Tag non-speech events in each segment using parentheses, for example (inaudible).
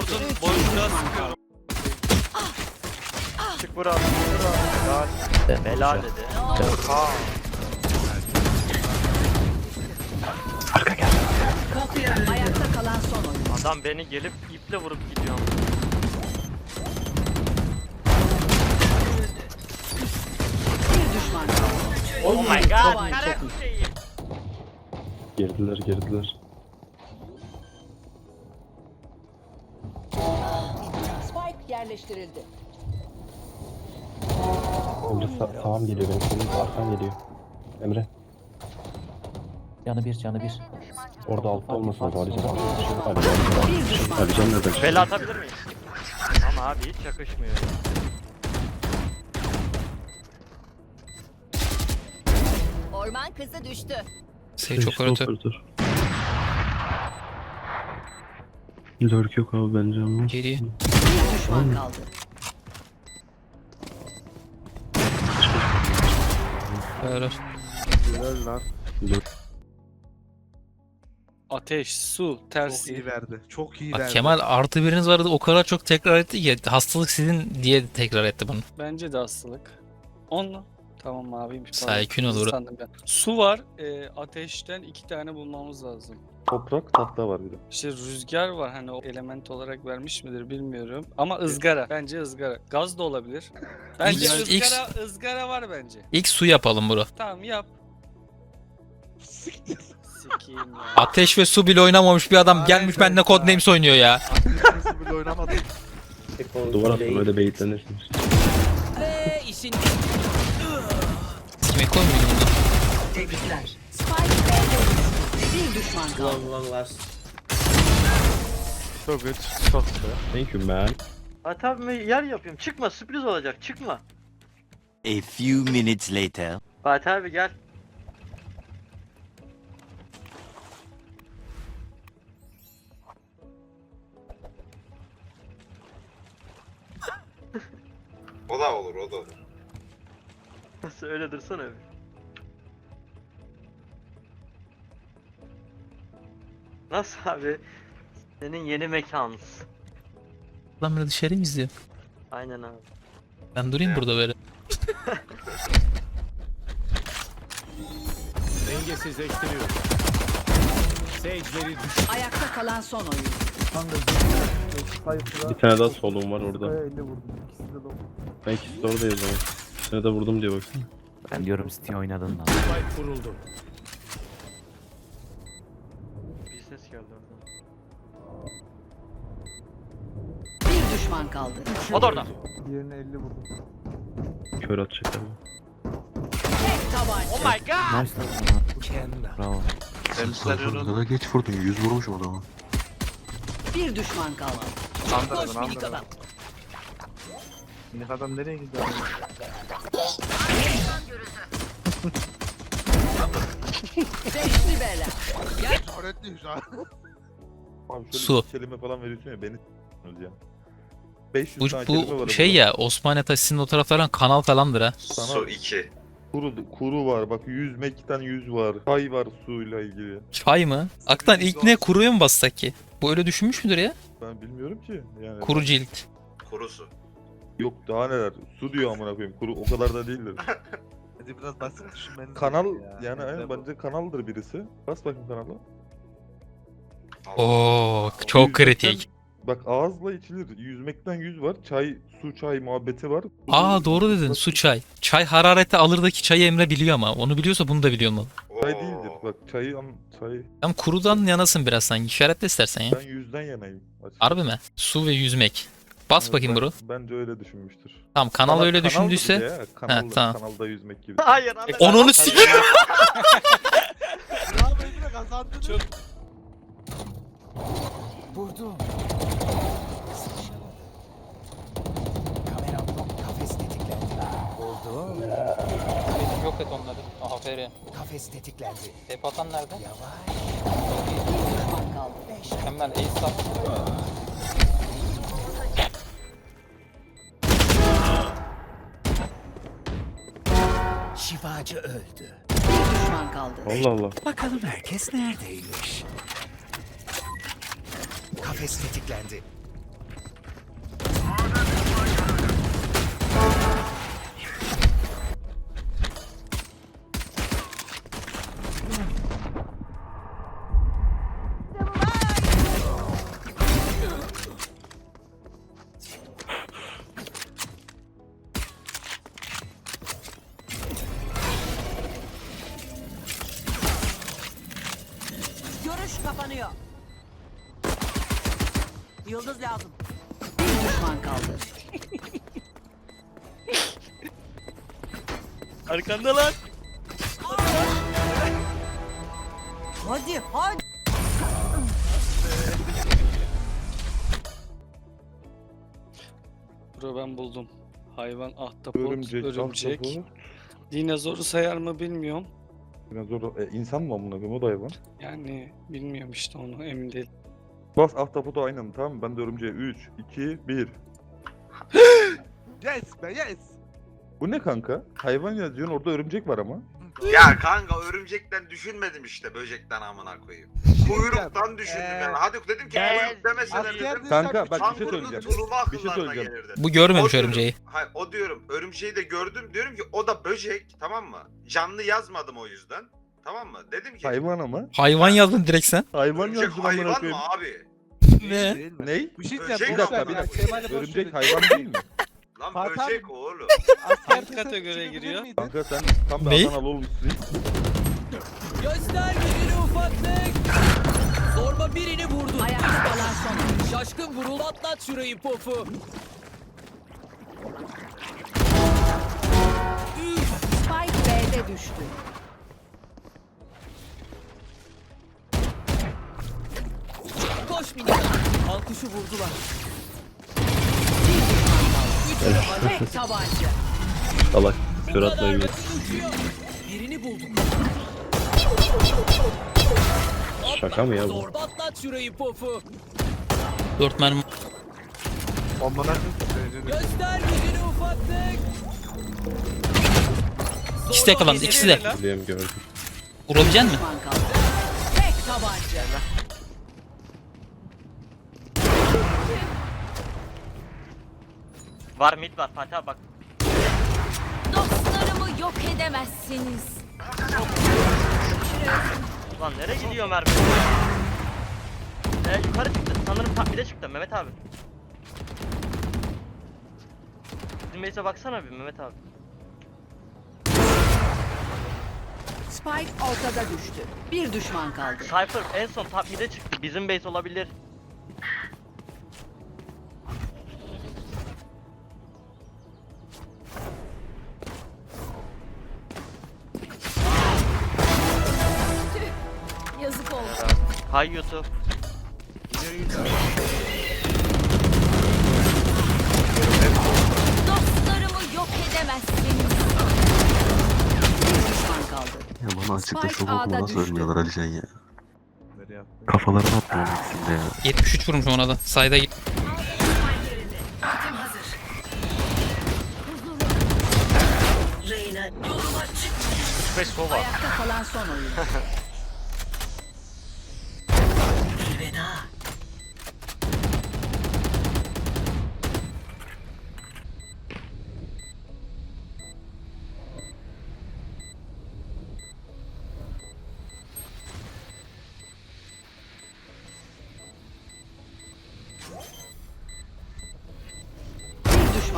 vurdun. Boşluğa sıkıyorum. Çık. Vur abi. Helal. Bela dedi. Ha. Ayakta kalan son oyun. Adam beni gelip iple vurup gidiyor. Bir düşman kaldı. Oh my god. İyi. şeyi. Girdiler girdiler. Yerleştirildi. Emre sa- sağım geliyor benim. Senin arkan geliyor. Emre. Canı bir canı bir. Orada altta olmasın abi. Alican. Alican. Bir düşman. Alican nereden çıktı? Bela atabilir miyiz? Ama abi hiç yakışmıyor. Orman kızı düştü. Sage operatör. operatör. Lurk yok abi bence ama. Geriye. Bir düşman kaldı. Beraber. Lurk. Ateş, su, Çok tersi. iyi verdi. Çok iyi Bak verdi. Kemal artı biriniz vardı o kadar çok tekrar etti ki hastalık sizin diye tekrar etti bunu. Bence de hastalık. Onunla. Tamam pardon. Sakin ol Uğur. Sandım ben. Su var. e, ateşten iki tane bulmamız lazım. Toprak tahta var bir de. İşte rüzgar var hani o element olarak vermiş midir bilmiyorum. Ama ızgara. Bence ızgara. Gaz da olabilir. (laughs) Bence İlk- ilk- ızgara, ızgara var bence. İlk su yapalım bro. Tamam yap. Sikiyim ya. Ateş ve su bile oynamamış bir adam gelmiş Aynen benimle ya. Codenames oynuyor ya. Nasıl bile oynamadı. Duvar attım öyle beyitlenirsin. Ve işin Kime koymuyor bunu? tebrikler. Spike B'de. Bir düşman kaldı. Çok good. Çok good. Thank you man. Fatih abi yer yapıyorum. Çıkma sürpriz olacak. Çıkma. A few minutes later. Fatih abi gel. O da olur, o da olur. Nasıl öyle dursana bir. Nasıl abi? Senin yeni mekanız. Adam böyle dışarı mı izliyor? Aynen abi. Ben durayım burada böyle. Ayakta kalan son oyun. Bir tane daha solum var orada. Ben ikisi de oradayız ama. Bir tane de vurdum diye baksana. Ben diyorum City oynadın lan. Geldi oradan. Bir düşman kaldı. O da orada. Kör atacak abi. Tek tabanca. Oh my god. Nice lan. Bravo. kadar geç vurdun, 100 vurmuşum adama. Bir düşman kaldı. Andırın, andırın. Minik adam nereye gidiyor? Beşli bela. (laughs) Öğretli şu an. Abi şöyle Su. bir kelime falan veriyorsun ya beni s**tiniz ya. 500 Bu, tane kelime var bu şey burada. ya Osmaniye Taşı'nın o taraflardan kanal falandır ha. Sana 2. kuru, kuru var bak yüzme iki tane yüz var. Çay var suyla ilgili. Çay mı? Aktan ilk ne kuruya mı bassak ki? Bu öyle düşünmüş müdür ya? Ben bilmiyorum ki. Yani Kuru cilt. Kurusu. Yok daha neler. Su diyor amına koyayım. Kuru o kadar da değildir. Hadi biraz basit düşünmeniz Kanal yani aynen bence kanaldır birisi. Bas bakayım kanala. Oo çok Yüzmekten- kritik. Bak ağızla içilir. Yüzmekten yüz var. Çay, su çay muhabbeti var. Aa doğru dedin su çay. Çay harareti alırdaki çayı Emre biliyor ama. Onu biliyorsa bunu da biliyor mu? Çay değildir. Bak çayı an çay. Tam kurudan yanasın biraz sanki. İşaretle istersen ya. Ben yüzden yanayım. açıkçası. Harbi mi? Su ve yüzmek. Bas Evet, bakayım ben- bro. Bence öyle düşünmüştür. Tamam kanal öyle kanaldır düşündüyse. ya, Kanal, tamam. Kanalda yüzmek gibi. Hayır abi. Onunu sikeyim. Emre. Çok Vurdum. Kamera blok kafes tetiklendi. Vurdum. Yok et onları. Aferin. Kafes tetiklendi. Tep atan nerede? Yavaş. Bir düşman kaldı. Mükemmel. Ace sat. Şifacı öldü. Bir düşman kaldı. Allah Allah. Bakalım herkes neredeymiş? Nefes tetiklendi. Görüş kapanıyor. Yıldız lazım. Bir düşman kaldı. Arkanda lan. Hadi hadi. Bro ben buldum. Hayvan, ahtapot, Örümcek, örümcek. Dinozoru sayar mı bilmiyorum. Dinozor e, insan mı amına koyayım o da hayvan. Yani bilmiyorum işte onu emin değilim. Bas ahtapotu aynı anda tamam mı? Ben de örümceğe 3, 2, 1. Yes be yes. Bu ne kanka? Hayvan yazıyorsun orada örümcek var ama. Ya kanka örümcekten düşünmedim işte böcekten amına koyayım. Kuyruktan düşündüm Ee, yani. Hadi dedim ki ee, kuyruk demeseler asker dedim. Kanka bak bir şey Kangurunun söyleyeceğim. tulumu Bir şey akıllarına söyleyeceğim. gelirdi. Bu görmemiş O diyorum- örümceği. Hayır o diyorum örümceği de gördüm diyorum ki o da böcek tamam mı? Canlı yazmadım o yüzden. Tamam mı? Dedim ki Hayvan ama. Hayvan yazdın direkt sen. Hayvan örümcek yazdım amına hayvan koyayım. mı abi? (laughs) Ne? Değil mi? Ney? Bir şey diyeceğim. Bir dakika bir dakika. Örümcek hayvan değil mi? Lan Fatih böcek oğlum. Asker Hangi kategoriye giriyor? Kanka sen tam bir Ney? Adanalı olmuşsun. Göster gücünü ufaklık. Zorba birini vurdu. Son. Şaşkın vurul atlat şurayı pofu. Spike B'de düştü. Koş minik. Alkışı vurdular. Tek tabanca. Salak. Kör atmayı bil. Birini bulduk. Şaka mı ya bu? Zorba atlat şurayı pofu. 4 mermi. Koyayım. Göster gücünü ufaklık. İkisi de yakalandı ikisi de. Biliyorum gördüm. Vurabilecek misin? Düşman kaldı. Var mid var Fatih abi bak. Dostlarımı yok edemezsiniz. Lan nereye gidiyor mermi? Ee, yukarı çıktı. Sanırım ta- bir de çıktı Mehmet abi. Bizim base'e baksana bir Mehmet abi. Spike ortada düştü. Bir düşman kaldı. Cypher en son top mid'e çıktı. Bizim base olabilir. Hay YouTube. Dostlarımı yok edemezsiniz. Bir düşman kaldı. Ya bana açıkta Spike çok okuma, A'da nasıl düştü. ölmüyorlar Alican ya. Nereye attın? Kafalarını atmıyor ikisinde ya. 73 vurmuş ona da. Sayda git. Reyna 5 sol var. ayakta kalan son oyuncu. (laughs)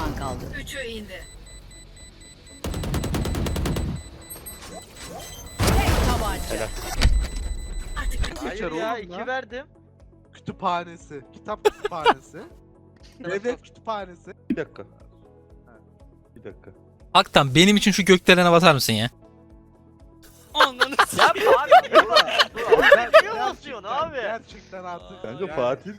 düşman kaldı. Üçü indi. Tek tabanca. Hayır ya oğlum 2 lan. verdim. Kütüphanesi. Kitap kütüphanesi. (laughs) Devlet kütüphanesi. Bir dakika. Bir dakika. Haktan benim için şu gökdelene basar mısın ya? Ananı Yapma abi. Dur dur. Niye basıyorsun abi? Gerçekten artık. Kanka yani- Fatih